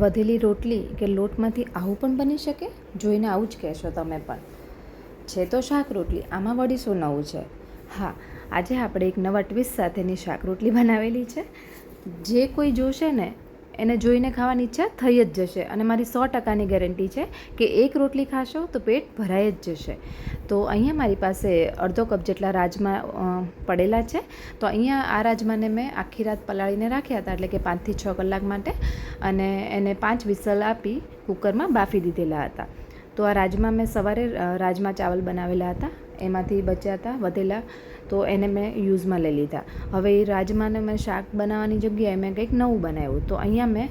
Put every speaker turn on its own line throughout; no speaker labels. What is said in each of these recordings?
વધેલી રોટલી કે લોટમાંથી આવું પણ બની શકે? જોઈને આવું જ કહેશો તમે પણ. છે તો શાક રોટલી, આમાં વળી શું નવું છે? હા, આજે આપણે એક નવા ટ્વિસ્ટ સાથેની શાક રોટલી બનાવેલી છે. જે કોઈ જોશે ને એને જોઈને ખાવાની ઈચ્છા થઈ જ જશે અને મારી સો ટકાની ગેરંટી છે કે એક રોટલી ખાશો તો પેટ ભરાઈ જ જશે. તો અહીંયા મારી પાસે અડધો કપ જેટલા રાજમા પડેલા છે. તો અહીંયા આ રાજમાને મેં આખી રાત પલાળીને રાખ્યા હતા એટલે કે પાંચથી છ કલાક માટે અને એને પાંચ વિસલ આપી કુકરમાં બાફી દીધેલા હતા. તો આ રાજમા મેં સવારે રાજમા ચાવલ બનાવેલા હતા. એમાંથી બચ્યા હતા વધેલા, તો એને મેં યુઝમાં લઈ લીધા. હવે એ રાજમાને મેં શાક બનાવવાની જગ્યાએ મેં કંઈક નવું બનાવ્યું. તો અહીંયા મેં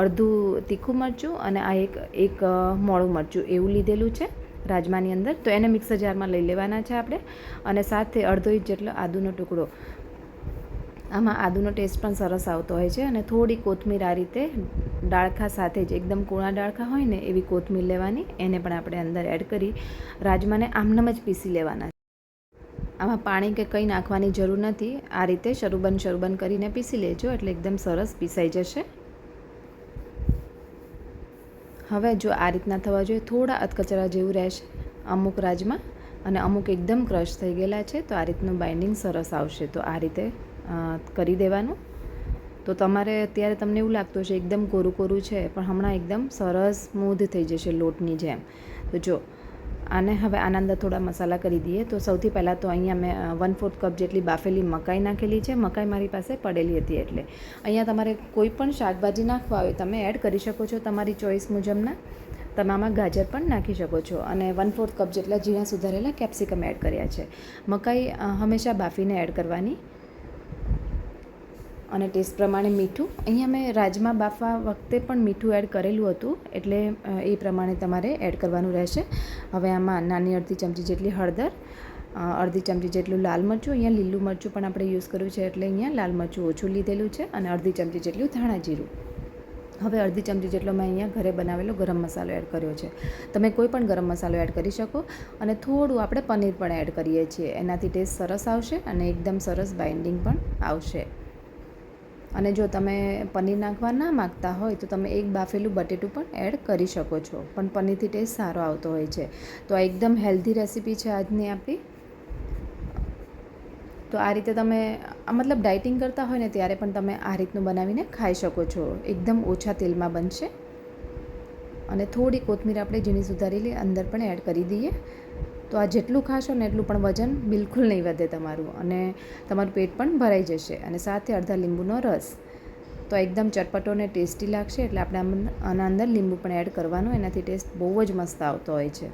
અડધું તીખું મરચું અને આ એક એક મોળું મરચું એવું લીધેલું છે રાજમાની અંદર. તો એને મિક્સર જારમાં લઈ લેવાના છે આપણે. અને સાથે અડધો ઇંચ જેટલો આદુનો ટુકડો. આમાં આદુનો ટેસ્ટ પણ સરસ આવતો હોય છે અને થોડી કોથમીર આ રીતે ડાળખા સાથે જ, એકદમ કૂણા ડાળખા હોય ને એવી કોથમીર લેવાની, એને પણ આપણે અંદર એડ કરી રાજમાને આમનામ જ પીસી લેવાના આમાં પાણી કે કંઈ નાખવાની જરૂર નથી, આ રીતે શરૂબન શરૂબન કરીને પીસી લેજો એટલે એકદમ સરસ પીસાઈ જશે. હવે જો આ રીતના થવા જોઈએ, થોડા અધકચરા જેવું રહેશે અમુક રાજમાં અને અમુક એકદમ ક્રશ થઈ ગયેલા છે, તો આ રીતનું બાઇન્ડિંગ સરસ આવશે. તો આ રીતે કરી દેવાનું. તો તમારે અત્યારે તમને એવું લાગતું હશે, એકદમ કોરું કોરું છે, પણ હમણાં એકદમ સરસ સ્મૂધ થઈ જશે લોટની જેમ. તો જો, આને હવે આના થોડા મસાલા કરી દઈએ. તો સૌથી પહેલાં તો અહીંયા મેં વન ફોર્થ કપ જેટલી બાફેલી મકાઈ નાખેલી છે. મકાઈ મારી પાસે પડેલી હતી એટલે. અહીંયા તમારે કોઈ પણ શાકભાજી નાખવા હોય, તમે એડ કરી શકો છો તમારી ચોઈસ મુજબના. તમે ગાજર પણ નાખી શકો છો. અને વન ફોર્થ કપ જેટલા ઝીણા સુધારેલા કેપ્સિકમ એડ કર્યા છે. મકાઈ હંમેશા બાફીને એડ કરવાની અને ટેસ્ટ પ્રમાણે મીઠું. અહીંયા મેં રાજમા બાફવા વખતે પણ મીઠું એડ કરેલું હતું, એટલે એ પ્રમાણે તમારે એડ કરવાનું રહેશે. હવે આમાં નાની અડધી ચમચી જેટલી હળદર અડધી ચમચી જેટલું લાલ મરચું, અહીંયા લીલું મરચું પણ આપણે યુઝ કર્યું છે, એટલે અહીંયા લાલ મરચું ઓછું લીધેલું છે અને અડધી ચમચી જેટલું ધાણા જીરું. હવે અડધી ચમચી જેટલો મેં અહીંયા ઘરે બનાવેલો ગરમ મસાલો એડ કર્યો છે. તમે કોઈ પણ ગરમ મસાલો એડ કરી શકો અને થોડું આપણે પનીર પણ એડ કરીએ છીએ. એનાથી ટેસ્ટ સરસ આવશે અને એકદમ સરસ બાઇન્ડિંગ પણ આવશે. અને જો તમે પનીર નાખવા ના માગતા હોય તો તમે એક બાફેલું બટેટું પણ એડ કરી શકો છો. પણ પનીરથી ટેસ્ટ સારો આવતો હોય છે. તો આ એકદમ હેલ્ધી રેસીપી છે આજની આપણી. તો આ રીતે તમે મતલબ ડાયટિંગ કરતા હોય ને ત્યારે પણ તમે આ રીતનું બનાવીને ખાઈ શકો છો. એકદમ ઓછા તેલમાં બનશે. અને થોડી કોથમીર આપણે ઝીણી સુધારેલી અંદર પણ એડ કરી દઈએ. તો આ જેટલું ખાશો ને એટલું પણ વજન બિલકુલ નહીં વધે તમારું અને તમારું પેટ પણ ભરાઈ જશે અને સાથે અડધા લીંબુનો રસ. તો એકદમ ચટપટો અને ટેસ્ટી લાગશે એટલે આપણે આના અંદર લીંબુ પણ એડ કરવાનું, એનાથી ટેસ્ટ બહુ જ મસ્ત આવતો હોય છે.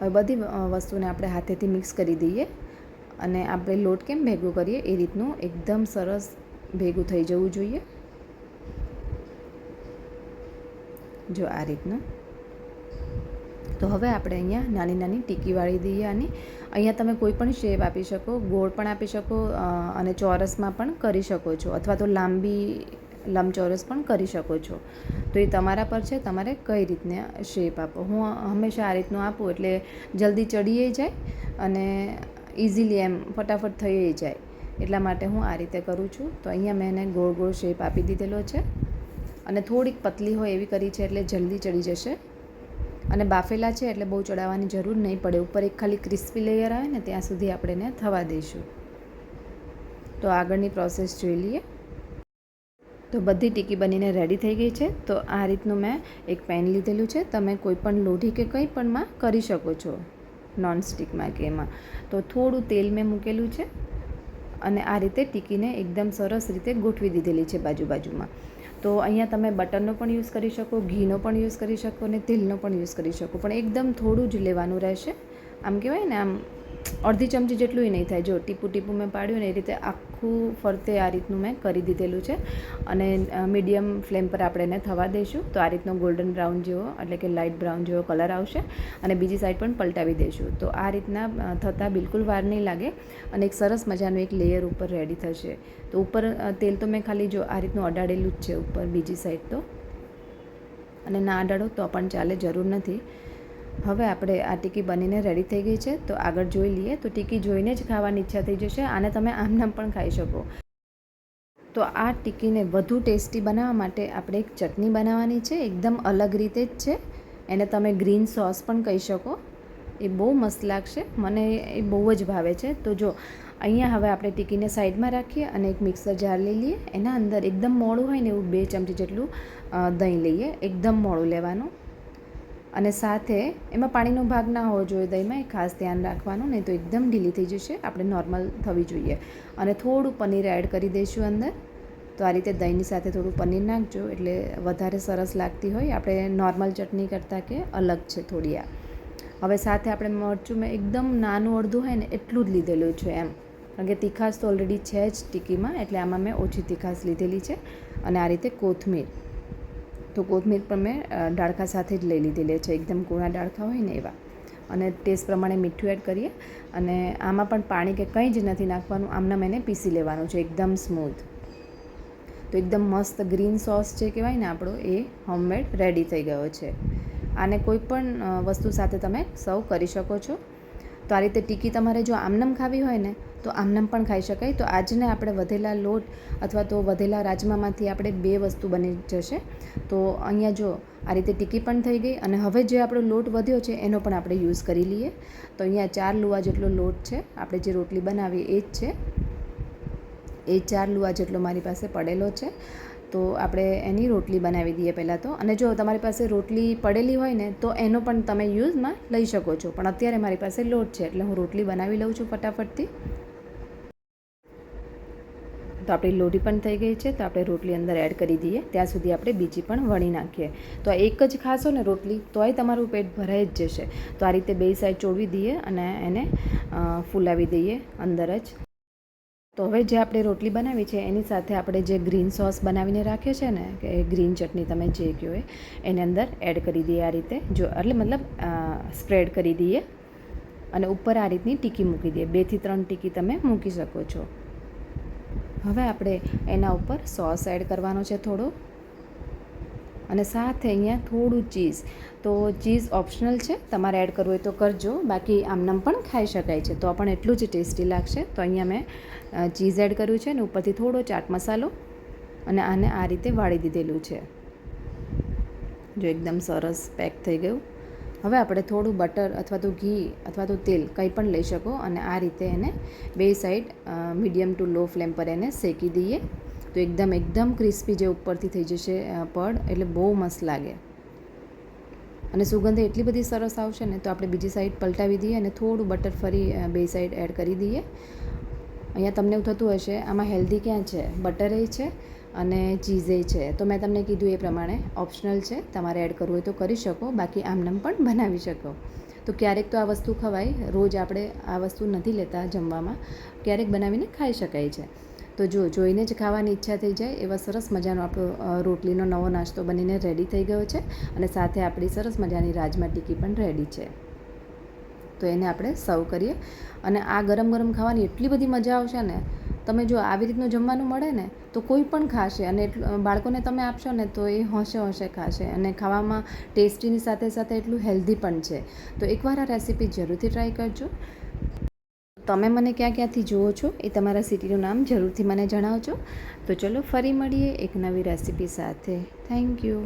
હવે બધી વસ્તુને આપણે હાથેથી મિક્સ કરી દઈએ અને આપણે લોટ કેમ ભેગું કરીએ એ રીતનું એકદમ સરસ ભેગું થઈ જવું જોઈએ. જો આ રીતનું. તો હવે આપણે અહીંયા નાની નાની ટીકી વાળી દઈએ અને અહીંયા તમે કોઈ પણ શેપ આપી શકો, ગોળ પણ આપી શકો અને ચોરસમાં પણ કરી શકો છો, અથવા તો લાંબી, લંબચોરસ પણ કરી શકો છો. તો એ તમારા પર છે, તમારે કઈ રીતને શેપ આપો. હું હંમેશા આ રીતનું આપું એટલે જલ્દી ચડીએ જાય અને ઇઝીલી એમ ફટાફટ થઈ જાય. એટલા માટે હું આ રીતે કરું છું. તો અહીંયા મેં એને ગોળ ગોળ શેપ આપી દીધેલો છે. અને થોડીક પતલી હોય એવી કરી છે એટલે જલ્દી ચડી જશે. અને બાફેલા છે એટલે બહુ ચડાવવાની જરૂર નહીં પડે. ઉપર એક ખાલી ક્રિસ્પી લેયર આવે ને ત્યાં સુધી આપણે એને થવા દઈશું. તો આગળની પ્રોસેસ જોઈ લઈએ. તો બધી ટીકી બનીને રેડી થઈ ગઈ છે. તો આ રીતનું મેં એક પેન લીધેલું છે. તમે કોઈ પણ લોઢી કે કંઈ પણમાં કરી શકો છો નોનસ્ટિકમાં કે એમાં. તો થોડું તેલ મેં મૂકેલું છે અને આ રીતે ટીકીને એકદમ સરસ રીતે ગોઠવી દીધેલી છે બાજુ બાજુમાં. તો અહીંયા તમે બટરનો પણ યુઝ કરી શકો, ઘીનો પણ યુઝ કરી શકો અને તેલનો પણ યુઝ કરી શકો. પણ એકદમ થોડું જ લેવાનું રહેશે. આમ કહેવાય ને, આમ અડધી ચમચી જેટલું નહીં થાય. જો ટીપું ટીપું મેં પાડ્યું ને એ રીતે આખું ફરતે આ રીતનું મેં કરી દીધેલું છે. અને મીડિયમ ફ્લેમ પર આપણે એને થવા દઈશું. તો આ રીતનો ગોલ્ડન બ્રાઉન જેવો, એટલે કે લાઇટ બ્રાઉન જેવો કલર આવશે. અને બીજી સાઈડ પણ પલટાવી દઈશું. તો આ રીતના થતાં બિલકુલ વાર નહીં લાગે. અને એક સરસ મજાનું એક લેયર ઉપર રેડી થશે. તો ઉપર તેલ તો મેં ખાલી જો આ રીતનું અડાડેલું જ છે ઉપર બીજી સાઈડ તો. અને ના અડાડો તો પણ ચાલે, જરૂર નથી. હવે આપણે આ ટીકી બનીને રેડી થઈ ગઈ છે, તો આગળ જોઈ લઈએ. તો ટીકી જોઈને જ ખાવાની ઈચ્છા થઈ જશે, આને તમે આમનામ પણ ખાઈ શકો. તો આ ટીકીને વધુ ટેસ્ટી બનાવવા માટે આપણે એક ચટણી બનાવવાની છે, એકદમ અલગ રીતે જ છે. એને તમે ગ્રીન સોસ પણ કહી શકો. એ બહુ મસ્ત લાગશે, મને એ બહુ જ ભાવે છે. તો જો, અહીંયા હવે આપણે ટીકીને સાઈડમાં રાખીએ અને એક મિક્સર જાર લઈ લઈએ. એના અંદર એકદમ મોડું હોય ને એવું બે ચમચી જેટલું દહીં લઈએ. એકદમ મોડું લેવાનું. અને સાથે એમાં પાણીનો ભાગ ના હોવો જોઈએ દહીંમાં, એ ખાસ ધ્યાન રાખવાનું, નહીં તો એકદમ ઢીલી થઈ જશે, આપણે નોર્મલ થવી જોઈએ. અને થોડું પનીર એડ કરી દઈશું અંદર. તો આ રીતે દહીંની સાથે થોડું પનીર નાખજો, એટલે વધારે સરસ લાગતી હોય. આપણે નોર્મલ ચટણી કરતાં કે અલગ છે થોડી આ. હવે સાથે આપણે મરચું મેં એકદમ નાનું અડધું હોય ને એટલું જ લીધેલું છે એમ. કારણ કે તીખાશ તો ઓલરેડી છે જ ટીકીમાં, એટલે આમાં મેં ઓછી તીખાશ લીધેલી છે. અને આ રીતે કોથમીર. તો કોથમીર પણ મેં ડાળખા સાથે જ લઈ લીધેલી છે. એકદમ કૂણા ડાળખા હોય ને એવા. અને ટેસ્ટ પ્રમાણે મીઠું એડ કરીએ. અને આમાં પણ પાણી કે કંઈ જ નથી નાખવાનું આમના મેં પીસી લેવાનું છે. એકદમ સ્મૂથ તો એકદમ મસ્ત ગ્રીન સોસ જે કહેવાય ને આપણો, એ હોમમેડ રેડી થઈ ગયો છે. આને કોઈ પણ વસ્તુ સાથે તમે સર્વ કરી શકો છો. તો આ રીતે ટીકી તમારે જો આમનમ ખાવી હોય ને, તો આમનમ પણ ખાઈ શકાય. તો આજને આપણે વધેલા લોટ અથવા તો વધેલા રાજમામાંથી આપણે બે વસ્તુ બની જશે. તો અહીંયા જો આ રીતે ટીકી પણ થઈ ગઈ અને હવે જે આપણો લોટ વધ્યો છે, એનો પણ આપણે યુઝ કરી લઈએ. તો અહીંયા ચાર લુવા જેટલો લોટ છે, આપણે જે રોટલી બનાવીએ એ જ છે. એ ચાર લુવા જેટલો મારી પાસે પડેલો છે. તો આપણે એની રોટલી બનાવી દઈએ પહેલાં તો. અને જો તમારી પાસે રોટલી પડેલી હોય ને, તો એનો પણ તમે યુઝમાં લઈ શકો છો. પણ અત્યારે મારી પાસે લોટ છે, એટલે હું રોટલી બનાવી લઉં છું ફટાફટથી. તો આપણી લોટી પણ થઈ ગઈ છે, તો આપણે રોટલી અંદર એડ કરી દઈએ. ત્યાં સુધી આપણે બીજી પણ વણી નાખીએ. તો એક જ ખાશો ને રોટલી, તોય તમારું પેટ ભરાઈ જ જશે. તો આ રીતે બે સાઈડ ચોળવી દઈએ અને એને ફૂલાવી દઈએ અંદર જ. તો હવે જે આપણે રોટલી બનાવી છે, એની સાથે આપણે જે ગ્રીન સોસ બનાવીને રાખીએ છે ને, કે ગ્રીન ચટણી તમે જે કહો એ, એની અંદર એડ કરી દઈએ આ રીતે. જો, એટલે મતલબ સ્પ્રેડ કરી દઈએ અને ઉપર આ રીતની ટીકી મૂકી દઈએ. બેથી ત્રણ ટીકી તમે મૂકી શકો છો. હવે આપણે એના ઉપર સોસ એડ કરવાનો છે થોડો. અને સાથે અહીંયા થોડું ચીઝ. તો ચીઝ ઓપ્શનલ છે, તમારે એડ કરવું હોય તો કરજો. બાકી આમનામ પણ ખાઈ શકાય છે. તો પણ એટલું જ ટેસ્ટી લાગશે. તો અહીંયા મેં ચીઝ એડ કર્યું છે અને ઉપરથી થોડો ચાટ મસાલો અને આને આ રીતે વાળી દીધેલું છે. જો એકદમ સરસ પેક થઈ ગયું. હવે આપણે થોડું બટર અથવા તો ઘી અથવા તો તેલ કંઈ પણ લઈ શકો અને આ રીતે એને બે side medium to low flame પર એને શેકી દઈએ. તો એકદમ એકદમ ક્રિસ્પી જે ઉપરથી થઈ જશે પડ, એટલે બહુ મસ્ત લાગે. અને સુગંધ એટલી બધી સરસ આવશે ને, તો આપણે બીજી સાઈડ પલટાવી દઈએ અને થોડું બટર ફરી બે સાઈડ એડ કરી દઈએ. અહીંયા તમને એવું થતું હશે, આમાં હેલ્ધી ક્યાં છે? બટરે છે અને ચીઝે છે. તો મેં તમને કીધું એ પ્રમાણે ઓપ્શનલ છે. તમારે એડ કરવું હોય તો કરી શકો, બાકી આમનામ પણ બનાવી શકો. તો ક્યારેક તો આ વસ્તુ ખવાય, રોજ આપણે આ વસ્તુ નથી લેતા જમવામાં, ક્યારેક બનાવીને ખાઈ શકાય છે. તો જો જોઈને જ ખાવાની ઈચ્છા થઈ જાય, એવા સરસ મજાનો આપણો રોટલીનો નવો નાસ્તો બનીને રેડી થઈ ગયો છે અને સાથે આપણી સરસ મજાની રાજમા ટીકી પણ રેડી છે. તો એને આપણે સર્વ કરીએ અને આ ગરમ ગરમ ખાવાની એટલી બધી મજા આવશે ને, તમે જો આવી રીતનું જમવાનું મળે ને, તો કોઈ પણ ખાશે અને બાળકોને તમે આપશો ને તો એ હોંશે હોંશે ખાશે અને ખાવામાં ટેસ્ટીની સાથે સાથે એટલું હેલ્ધી પણ છે. તો એકવાર આ રેસીપી જરૂરથી ટ્રાય કરજો. તમે મને ક્યાં ક્યાંથી જુઓ છો એ તમારા સિટીનું નામ જરૂરથી મને જણાવજો. તો ચલો ફરી મળીએ એક નવી રેસીપી સાથે. Thank you